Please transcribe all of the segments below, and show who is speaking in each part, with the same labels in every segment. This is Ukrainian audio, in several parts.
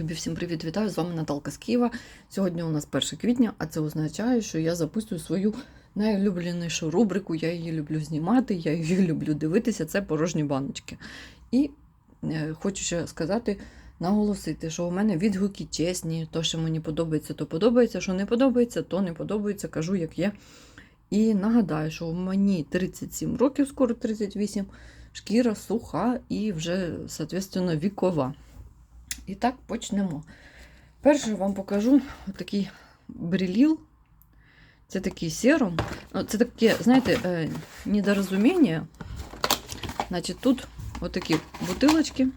Speaker 1: Любі, всім привіт, вітаю! З вами Наталка з Києва. Сьогодні у нас 1 квітня, а це означає, що я записую свою найулюбленішу рубрику. Я її люблю знімати, я її люблю дивитися. Це порожні баночки. І е, хочу ще сказати, наголосити, що у мене відгуки чесні. То, що мені подобається, то подобається. Що не подобається, то не подобається. Кажу, як є. І нагадаю, що мені 37 років, скоро 38, шкіра суха і вже, соответственно, вікова. І так почнемо. Перше вам покажу такий бріліл. Це такий серум. Ну, Це таке, знаєте, е, недорозуміння. Значить, тут отакі бутилочки.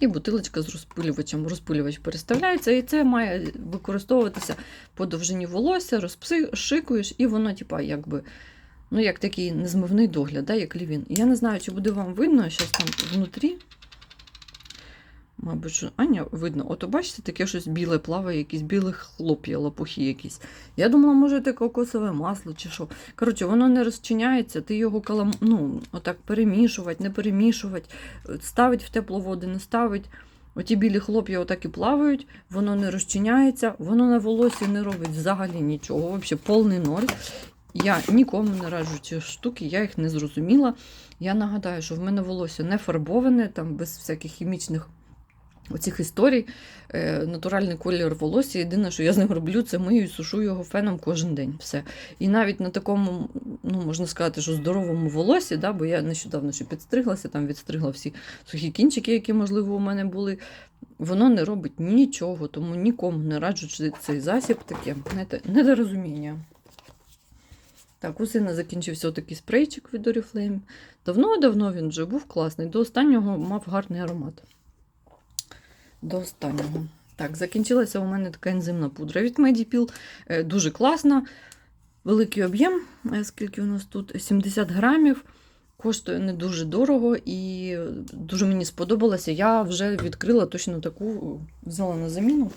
Speaker 1: І бутилочка з розпилювачем. Розпилювач переставляється, і це має використовуватися по довжині волосся, розпшикуєш, і воно, типа, якби, ну, як такий незмивний догляд, да, як лівін. Я не знаю, чи буде вам видно, зараз там внутрі. Мабуть, що... А, ні, видно. От бачите, таке щось біле плаває, якісь білі хлоп'я, лопухи якісь. Я думала, може, це кокосове масло чи що. Коротше, воно не розчиняється, ти його калам... ну, отак перемішувати, не перемішувати, ставить в теплу воду, не ставить. Оті білі хлоп'я отак і плавають, воно не розчиняється, воно на волосі не робить взагалі нічого. Взагалі повний ноль. Я нікому не раджу ці штуки, я їх не зрозуміла. Я нагадаю, що в мене волосся не фарбоване, там без всяких хімічних оцих історій. Е, натуральний колір волосся. Єдине, що я з ним роблю, це мию і сушу його феном кожен день. Все. І навіть на такому, ну можна сказати, що здоровому волосі, да, бо я нещодавно ще підстриглася, там відстригла всі сухі кінчики, які, можливо, у мене були. Воно не робить нічого, тому нікому не раджу цей засіб таке. Недорозуміння. Так, у сина закінчився такий спрейчик від Oriflame. Давно-давно він вже був класний. До останнього мав гарний аромат. До останнього. Так, закінчилася у мене така ензимна пудра від Medipil. Е, Дуже класна. Великий об'єм, е, скільки у нас тут? 70 грамів. Коштує не дуже дорого і дуже мені сподобалося. Я вже відкрила точно таку, взяла на заміну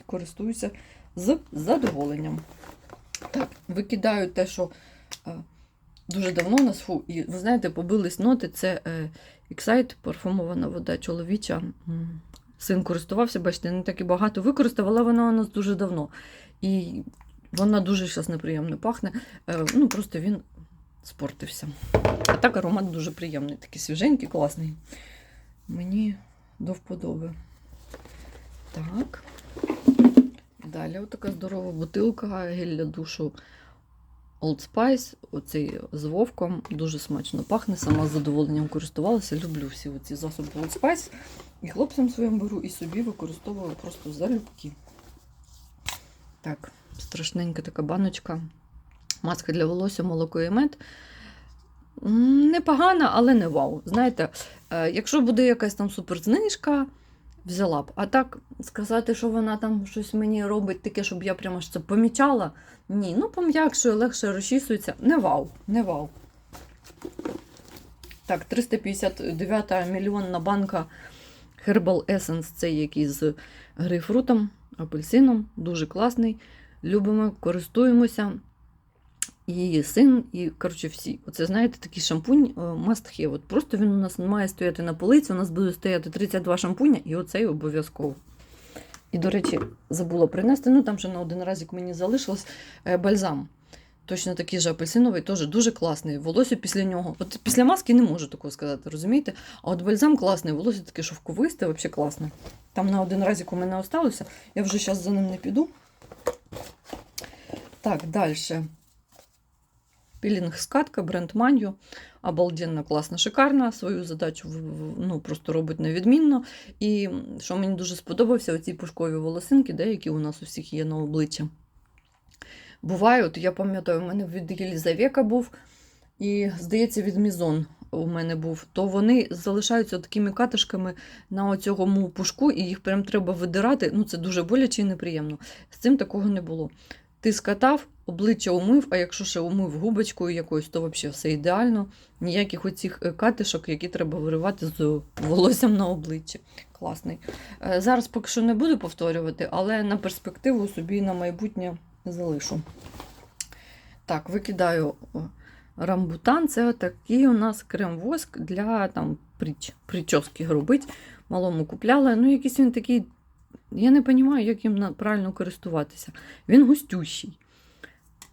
Speaker 1: і користуюся з задоволенням. Так, викидаю те, що е, дуже давно нас фу, і ви знаєте, побились ноти. Це Excite, парфумована вода чоловіча. Син користувався, бачите, не так і багато використав, але вона у нас дуже давно. І вона дуже зараз неприємно пахне. Е, ну, просто він спортився. А так аромат дуже приємний, такий свіженький, класний. Мені до вподоби. Так. Далі отака здорова бутилка, гель для душу Old Spice. Оцей з вовком. Дуже смачно пахне. Сама з задоволенням користувалася. Люблю всі ці засоби Old Spice. І хлопцям своїм беру, і собі використовую просто залюбки. Так, страшненька така баночка. Маска для волосся, молоко і мед. Непогана, але не вау. Знаєте, е, якщо буде якась там суперзнижка, взяла б. А так сказати, що вона там щось мені робить таке, щоб я прямо це помічала. Ні, ну пом'якшує, легше розчісується. Не вау, не вау. Так, 359 мільйонна банка Herbal Essence, цей який з грейпфрутом, апельсином. Дуже класний. Любимо, користуємося. І син, і коротше, всі. Оце, знаєте, такий шампунь е, must have. От Просто він у нас має стояти на полиці, у нас буде стояти 32 шампуня, і оцей обов'язково. І, до речі, забула принести. Ну, там ще на один разик мені залишилось е, бальзам. Точно такий же апельсиновий, теж дуже класний. Волосся після нього. От після маски не можу такого сказати, розумієте? А от бальзам класний, волосся таке шовковисте, взагалі класне. Там на один разик у мене осталося. Я вже зараз за ним не піду. Так, далі. Пілінг скатка, бренд Манью. Обалденно, класна, шикарна. Свою задачу ну, просто робить невідмінно. І що мені дуже сподобався, оці пушкові волосинки, деякі у нас у всіх є на обличчі. Бувають, я пам'ятаю, у мене від Єлізавека був, і, здається, від Мізон у мене був, то вони залишаються такими катишками на оцьому пушку, і їх прям треба видирати. Ну, це дуже боляче і неприємно. З цим такого не було. Ти скатав, обличчя умив, а якщо ще умив губочкою якоюсь, то взагалі все ідеально. Ніяких оцих катишок, які треба виривати з волоссям на обличчі. Класний. Е, Зараз поки що не буду повторювати, але на перспективу собі на майбутнє залишу. Так, викидаю рамбутан. Це такий у нас крем-воск для там, прич, прически робить. малому купляла. Ну, якийсь він такий. Я не розумію, як їм правильно користуватися. Він густющий.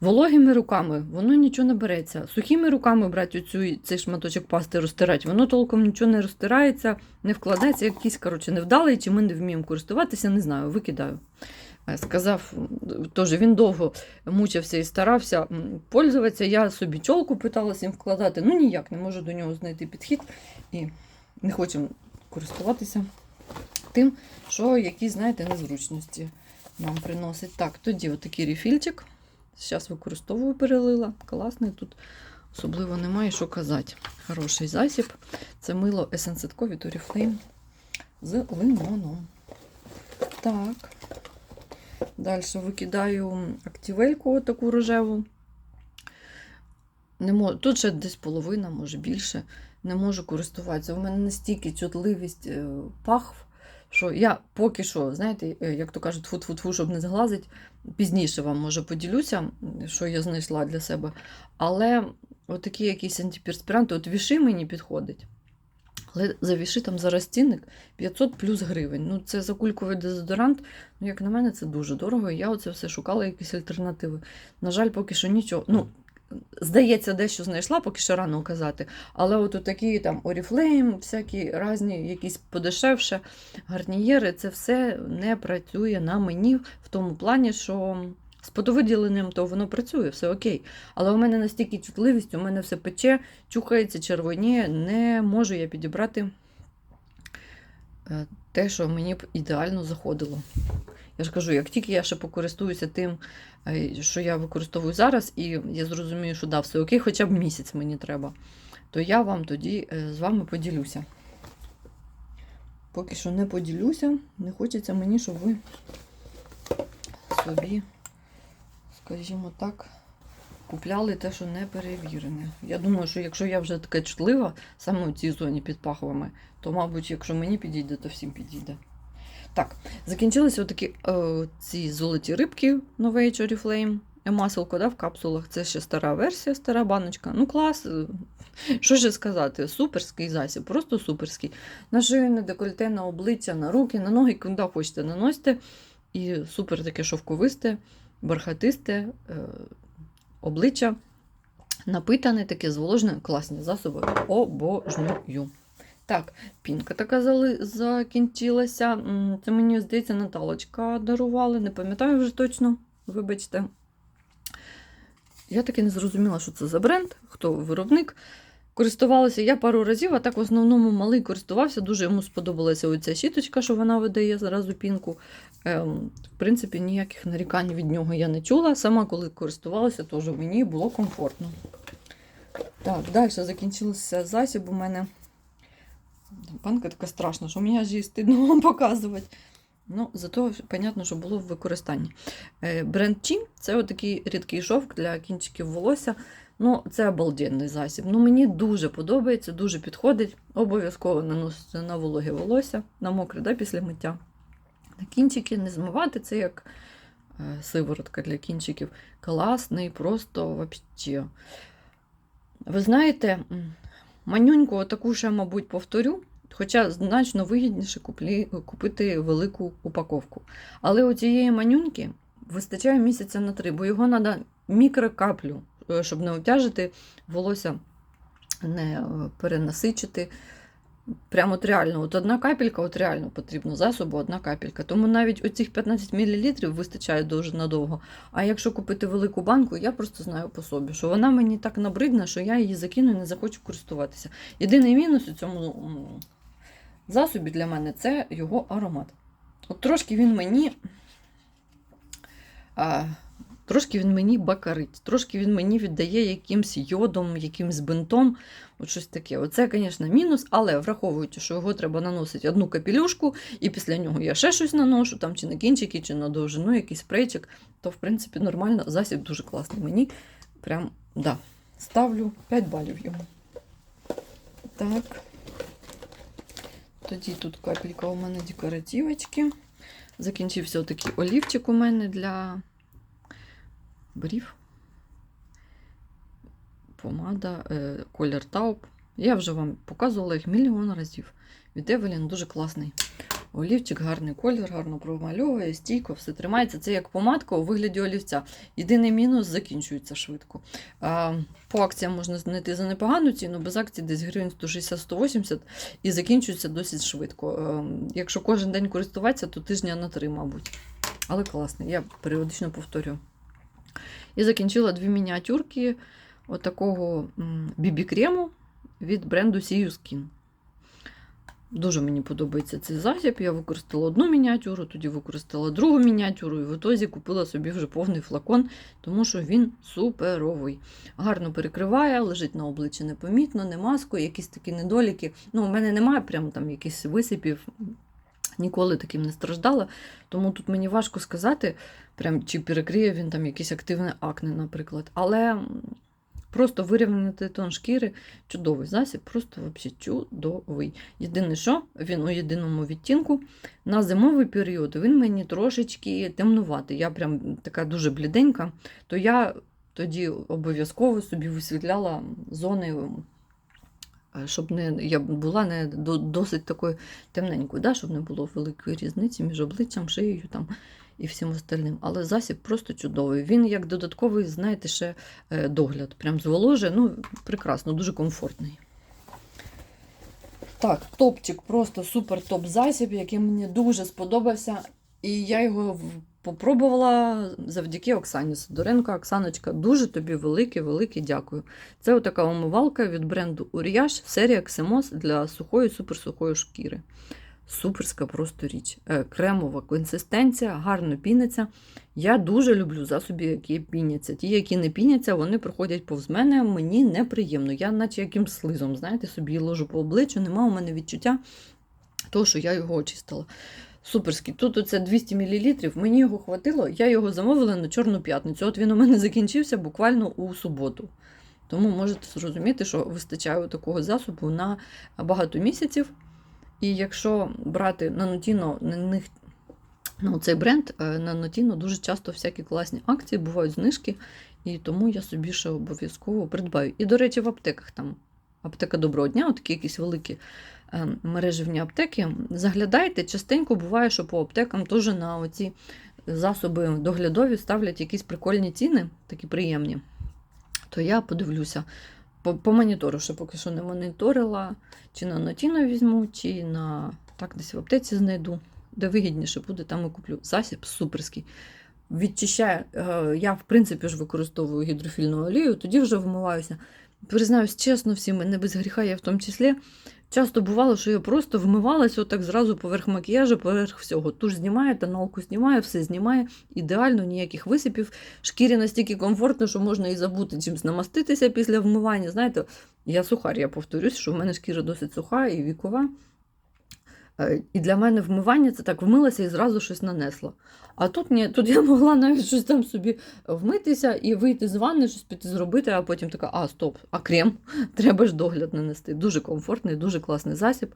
Speaker 1: Вологими руками воно нічого не береться. Сухими руками брати оцю, цей шматочок пасти розтирати, воно толком нічого не розтирається, не вкладається, якийсь, коротше, невдалий, чи ми не вміємо користуватися, не знаю, викидаю. Е, Сказав, теж він довго мучився і старався пользуватися. Я собі чолку питалася їм вкладати. Ну ніяк не можу до нього знайти підхід і не хочемо користуватися тим, що якісь, знаєте, незручності нам приносить. Так, тоді отакий рефільчик. Зараз використовую, перелила. Класний тут. Особливо немає що казати. Хороший засіб. Це мило Essence від з лимоном. Так. Далі викидаю активельку таку рожеву. Не можу, тут ще десь половина, може більше. Не можу користуватися. У мене настільки чутливість е, пахв, що я поки що, знаєте, е, як то кажуть, фу-фу-фу, щоб не зглазить, пізніше вам може поділюся, що я знайшла для себе. Але отакі якісь антиперспіранти, от віши мені підходить. Але за віши там зараз цінник 500 плюс гривень. Ну, це за кульковий дезодорант. Ну, як на мене, це дуже дорого. Я оце все шукала якісь альтернативи. На жаль, поки що нічого. Ну, здається, дещо знайшла, поки що рано казати. Але от такі там Oriflame, всякі різні, якісь подешевше гарнієри, це все не працює на мені в тому плані, що з подовиділенням то воно працює, все окей. Але у мене настільки чутливість, у мене все пече, чухається, червоніє, не можу я підібрати е, те, що мені б ідеально заходило. Я ж кажу, як тільки я ще покористуюся тим, е, що я використовую зараз, і я зрозумію, що да, все окей, хоча б місяць мені треба, то я вам тоді е, з вами поділюся. Поки що не поділюся, не хочеться мені, щоб ви собі, скажімо так, купляли те, що не перевірене. Я думаю, що якщо я вже така чутлива саме у цій зоні під пахвами, то, мабуть, якщо мені підійде, то всім підійде. Так, закінчилися отакі е, ці золоті рибки нової Oriflame. Маселко да, в капсулах. Це ще стара версія, стара баночка. Ну, клас. е, Що ще сказати? Суперський засіб, просто суперський. На шию, на декольте, на обличчя, на руки, на ноги, куди хочете наносите. І супер таке шовковисте, бархатисте е, обличчя. Напитане, таке зволожене, класні засоби. Обожнюю. Так, пінка така закінчилася. Це мені, здається, Наталочка дарували. Не пам'ятаю вже точно, вибачте. Я таки не зрозуміла, що це за бренд, хто виробник. Користувалася я пару разів, а так в основному малий користувався. Дуже йому сподобалася оця щіточка, що вона видає зразу пінку. Ем, в принципі, ніяких нарікань від нього я не чула. Сама, коли користувалася, теж мені було комфортно. Так, далі закінчився засіб у мене. Банка така страшна, що мені аж її стидно вам показувати. Ну, зато понятно, що було в використанні. Е, Бренд Чі це отакий рідкий шовк для кінчиків волосся. Ну, це обалденний засіб. Ну, мені дуже подобається, дуже підходить. Обов'язково наносити на вологе волосся, на мокре, да, після миття. Кінчики не змивати, це як е, сиворотка для кінчиків. Класний, просто вообще. Ви знаєте, манюньку таку ще, мабуть, повторю. Хоча значно вигідніше куплі, купити велику упаковку. Але у цієї манюньки вистачає місяця на три, бо його треба мікрокаплю, е, щоб не обтяжити волосся, не е, перенасичити. Прямо от реально, от одна капелька, от реально потрібно засобу, одна капелька. Тому навіть оцих 15 мл вистачає дуже надовго. А якщо купити велику банку, я просто знаю по собі, що вона мені так набридна, що я її закину і не захочу користуватися. Єдиний мінус у цьому засобі для мене це його аромат. От трошки він мені. А, Трошки він мені бакарить, трошки він мені віддає якимсь йодом, якимсь бинтом. От щось таке. Оце, звісно, мінус, але враховуючи, що його треба наносити одну капелюшку, і після нього я ще щось наношу, там чи на кінчики, чи на довжину, якийсь спрейчик, то в принципі нормально. Засіб дуже класний. Мені прям да, ставлю 5 балів йому. Так. Тоді тут капелька у мене декоративочки. Закінчився отакий олівчик у мене для брів. Помада, е, колір тауп. Я вже вам показувала їх мільйон разів. Від Evelyn дуже класний. Олівчик, гарний колір, гарно промальовує, стійко, все тримається. Це як помадка у вигляді олівця. Єдиний мінус закінчується швидко. По акціям можна знайти за непогану ціну, без акцій десь гривень 160-180 і закінчується досить швидко. Якщо кожен день користуватися, то тижня на три, мабуть. Але класний, я періодично повторюю. І закінчила дві мініатюрки отакого бібі-крему від бренду You Skin. Дуже мені подобається цей засіб. Я використала одну мініатюру, тоді використала другу мініатюру, і в ітозі купила собі вже повний флакон, тому що він суперовий. Гарно перекриває, лежить на обличчі непомітно, не маскою, якісь такі недоліки. Ну, у мене немає прям там якихось висипів. Ніколи таким не страждала, тому тут мені важко сказати, прям, чи перекриє він там якісь активне акне, наприклад. Але просто вирівняти тон шкіри чудовий засіб, просто взагалі чудовий. Єдине, що він у єдиному відтінку на зимовий період він мені трошечки темнуватий. Я прям така дуже бліденька, то я тоді обов'язково собі висвітляла зони. Щоб не я була не досить такою темненькою, да, щоб не було великої різниці між обличчям, шиєю там, і всім остальним. Але засіб просто чудовий. Він як додатковий, знаєте, ще е, догляд. Прям зволожує, ну, прекрасно, дуже комфортний. Так, топчик, просто супер топ засіб, який мені дуже сподобався. І я його попробувала завдяки Оксані Сидоренко. Оксаночка, дуже тобі велике, велике дякую. Це отака умивалка від бренду Уріяж, серія Ксемос для сухої, суперсухої шкіри. Суперська просто річ. Е, Кремова консистенція, гарно піниться. Я дуже люблю засоби, які піняться. Ті, які не піняться, вони проходять повз мене. Мені неприємно. Я, наче якимсь слизом, знаєте, собі ложу по обличчю, нема у мене відчуття того, що я його очистила. Суперський. Тут оце 200 мл, мені його хватило, я його замовила на Чорну п'ятницю. От він у мене закінчився буквально у суботу. Тому можете зрозуміти, що вистачає такого засобу на багато місяців. І якщо брати на Notino, на них ну, цей бренд е, на Notino дуже часто всякі класні акції, бувають знижки, і тому я собі ще обов'язково придбаю. І, до речі, в аптеках там аптека доброго дня, такі якісь великі е, мережевні аптеки. Заглядайте, частенько буває, що по аптекам теж на оці засоби доглядові ставлять якісь прикольні ціни, такі приємні. То я подивлюся. По, по монітору ще поки що не моніторила, чи на Notino візьму, чи на так десь в аптеці знайду, де вигідніше буде, там і куплю. Засіб суперський. Відчищає, е, я, в принципі, ж використовую гідрофільну олію, тоді вже вмиваюся. Признаюсь чесно, всім, не без гріха я в тому числі. Часто бувало, що я просто вмивалася отак зразу поверх макіяжу, поверх всього. Туш знімає, тоналку знімає, все знімає. Ідеально, ніяких висипів. Шкірі настільки комфортно, що можна і забути чимось намаститися після вмивання. Знаєте, я сухар, я повторюсь, що в мене шкіра досить суха і вікова. Е, І для мене вмивання це так вмилася і зразу щось нанесла. А тут ні, тут я могла навіть щось там собі вмитися і вийти з ванни, щось піти зробити, а потім така, а, стоп, а крем, треба ж догляд нанести. Дуже комфортний, дуже класний засіб.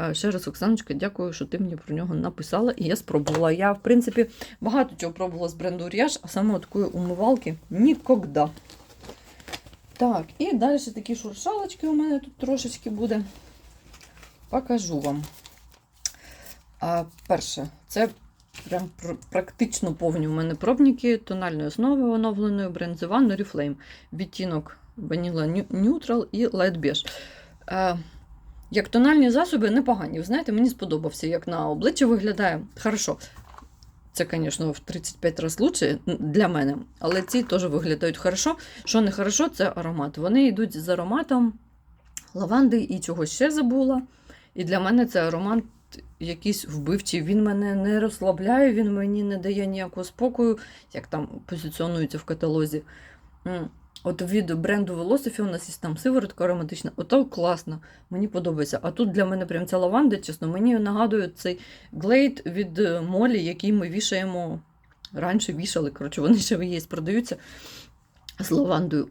Speaker 1: Е, Ще раз, Оксаночка, дякую, що ти мені про нього написала, і я спробувала. Я, в принципі, багато чого пробувала з бренду Уріаж, а саме такої умивалки нікогда. Так, і далі такі шуршалочки у мене тут трошечки буде. Покажу вам. А, перше, це прям практично повні у мене пробники тональної основи оновленої бренд The Oriflame. Відтінок Vanilla Neutral і Light Beige. Е, як тональні засоби непогані. Ви знаєте, мені сподобався, як на обличчі виглядає. Хорошо. Це, звісно, в 35 разів лучше для мене, але ці теж виглядають хорошо. Що не хорошо, це аромат. Вони йдуть з ароматом лаванди і чогось ще забула. І для мене це аромат якийсь вбивчий. Він мене не розслабляє, він мені не дає ніякого спокою, як там позиціонується в каталозі. От від бренду Velocity у нас є там сиворотка ароматична. Ото класно, мені подобається. А тут для мене прям ця лаванда, чесно, мені нагадує цей глейд від е, Молі, який ми вішаємо. Раніше вішали, коротше, вони ще є, продаються з лавандою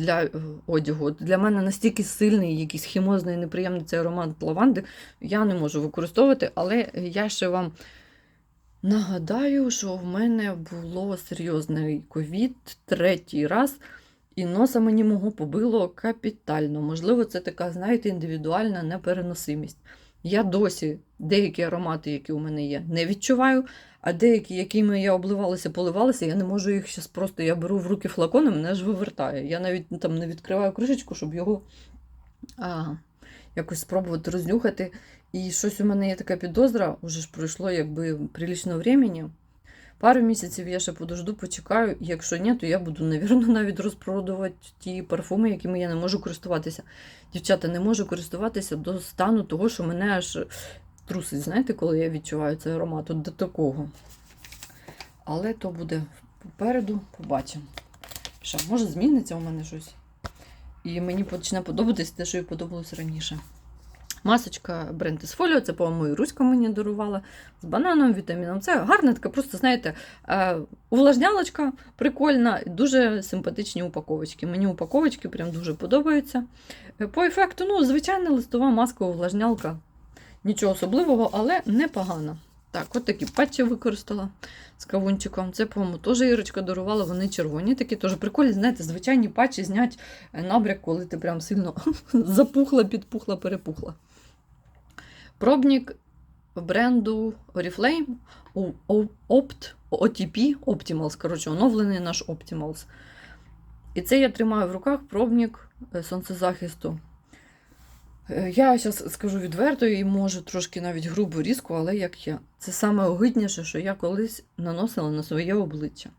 Speaker 1: для е, одягу. Для мене настільки сильний, якийсь хімозний, неприємний цей аромат лаванди, я не можу використовувати, але я ще вам нагадаю, що в мене було серйозний ковід третій раз, і носа мені мого побило капітально. Можливо, це така, знаєте, індивідуальна непереносимість. Я досі деякі аромати, які у мене є, не відчуваю, а деякі, якими я обливалася, поливалася, я не можу їх зараз просто. Я беру в руки флакон, і мене ж вивертає. Я навіть ну, там не відкриваю кришечку, щоб його а, якось спробувати рознюхати. І щось у мене є така підозра, вже ж пройшло якби прилічно времени. Пару місяців я ще подожду, почекаю. Якщо ні, то я буду, навірно, навіть розпродувати ті парфуми, якими я не можу користуватися. Дівчата, не можу користуватися до стану того, що мене аж трусить, знаєте, коли я відчуваю цей аромат, от до такого. Але то буде попереду, побачимо. Що, може, зміниться у мене щось. І мені почне подобатись те, що і подобалось раніше. Масочка бренд із фоліо, це, по-моєму, і Руська мені дарувала з бананом, вітаміном. Це гарна така, просто, знаєте, е, увлажнялочка прикольна, дуже симпатичні упаковочки. Мені упаковочки прям дуже подобаються. Е, По ефекту, ну, звичайна листова маска, увлажнялка. Нічого особливого, але непогано. Так, от такі патчі використала з кавунчиком. Це, по-моєму, теж Ірочка дарувала, вони червоні такі, теж прикольні, знаєте, звичайні патчі знять набряк, коли ти прям сильно запухла, підпухла, перепухла. Пробник бренду Oriflame Opt, OTP Optimals, коротше, оновлений наш Optimals. І це я тримаю в руках пробник е, сонцезахисту. Е, Я зараз скажу відверто і можу трошки навіть грубо різко, але як я. Це саме огидніше, що я колись наносила на своє обличчя.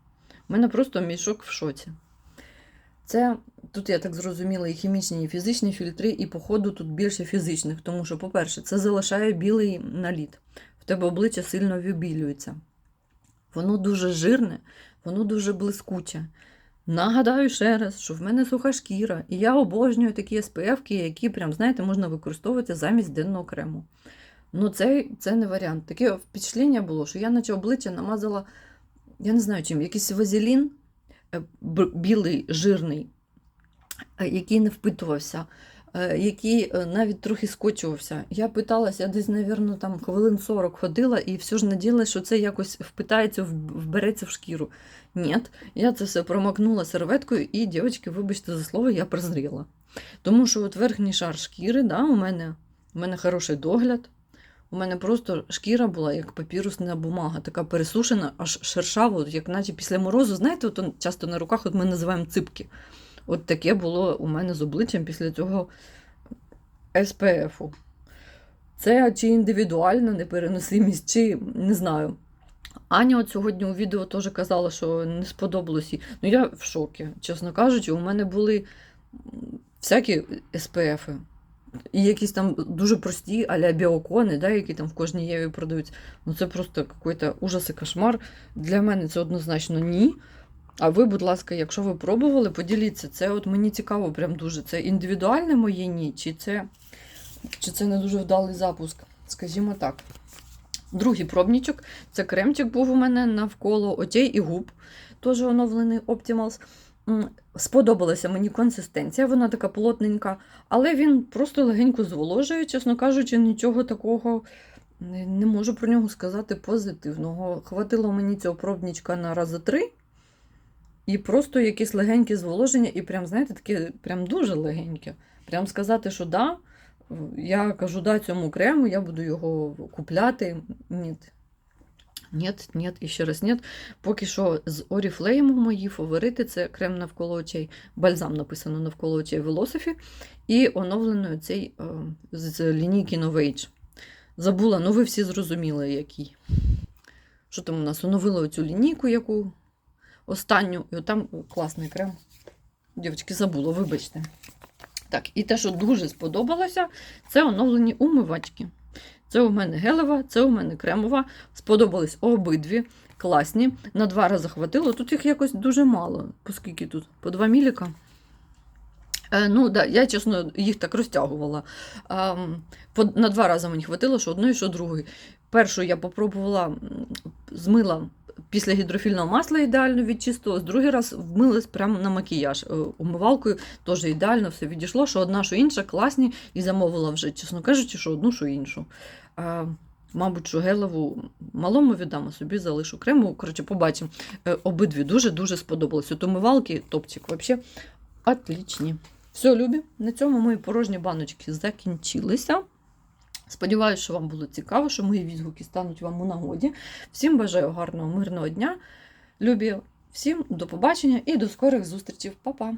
Speaker 1: У мене просто мішок в шоці. Це тут я так зрозуміла, і хімічні, і фізичні фільтри, і, походу, тут більше фізичних, тому що, по-перше, це залишає білий наліт. В тебе обличчя сильно вибілюється. Воно дуже жирне, воно дуже блискуче. Нагадаю ще раз, що в мене суха шкіра, і я обожнюю такі SPF-ки, які, прям, знаєте, можна використовувати замість денного крему. Ну, це, це не варіант. Таке впечатлення було, що я наче обличчя намазала, я не знаю чим, якийсь вазелін білий, жирний, е, який не впитувався, е, який е, навіть трохи скочувався. Я питалася, я десь, навірно, там хвилин 40 ходила і все ж надіялася, що це якось впитається, вбереться в шкіру. Ні, я це все промокнула серветкою, і, дівчатки, вибачте за слово, я прозріла. Тому що от верхній шар шкіри, да, у мене, у мене хороший догляд. У мене просто шкіра була як папірусна бумага, така пересушена, аж шершава, як наче після морозу. Знаєте, от часто на руках от ми називаємо ципки. От таке було у мене з обличчям після цього СПФу. Це чи індивідуальна непереносимість, чи не знаю. Аня от сьогодні у відео теж казала, що не сподобалось їй. Ну я в шокі, чесно кажучи, у мене були всякі СПФи. І якісь там дуже прості аля біокони, да, які там в кожній єві продаються. Ну це просто якийсь ужас і кошмар. Для мене це однозначно ні. А ви, будь ласка, якщо ви пробували, поділіться. Це от мені цікаво, прям дуже. Це індивідуальне моє ні, чи це, чи це не дуже вдалий запуск, скажімо так. Другий пробнічок це кремчик був у мене навколо очей і губ, теж оновлений Optimals. Сподобалася мені консистенція, вона така плотненька, але він просто легенько зволожує, чесно кажучи, нічого такого не, можу про нього сказати позитивного. Хватило мені цього пробнічка на рази три, і просто якесь легеньке зволоження, і прям, знаєте, таке прям дуже легеньке. Прям сказати, що да, я кажу да цьому крему, я буду його купляти. Ні. Нет, нет, і ще раз нет. Поки що з Oriflame мої фаворити це крем навколо очей, бальзам написано навколо очей Velocity і оновлений цей е, з лінійки Novage. Забула, ну ви всі зрозуміли, який. Що там у нас? Оновили оцю лінійку, яку останню, і там класний крем. Дівчатки, забула, вибачте. Так, і те, що дуже сподобалося, це оновлені умивачки. Це у мене гелева, це у мене кремова. Сподобались обидві. Класні. На два рази хватило. Тут їх якось дуже мало. оскільки тут? По 2 міліка. Е, ну, да, я, чесно, їх так розтягувала. Е, по, на два рази мені хватило, що одної, що другої. Першу я попробувала, змила після гідрофільного масла ідеально відчистилась, другий раз вмилась прямо на макіяж. Е, Умивалкою теж ідеально все відійшло, що одна, що інша, класні, і замовила вже, чесно кажучи, що одну, що іншу. А, мабуть, що гелеву малому віддам, а собі залишу крему. Коротше, побачимо. Е, Обидві дуже-дуже сподобалось. От умивалки, топчик, взагалі, отлічні. Все, любі, на цьому мої порожні баночки закінчилися. Сподіваюся, що вам було цікаво, що мої відгуки стануть вам у нагоді. Всім бажаю гарного, мирного дня. Любі, всім до побачення і до скорих зустрічей. Па-па!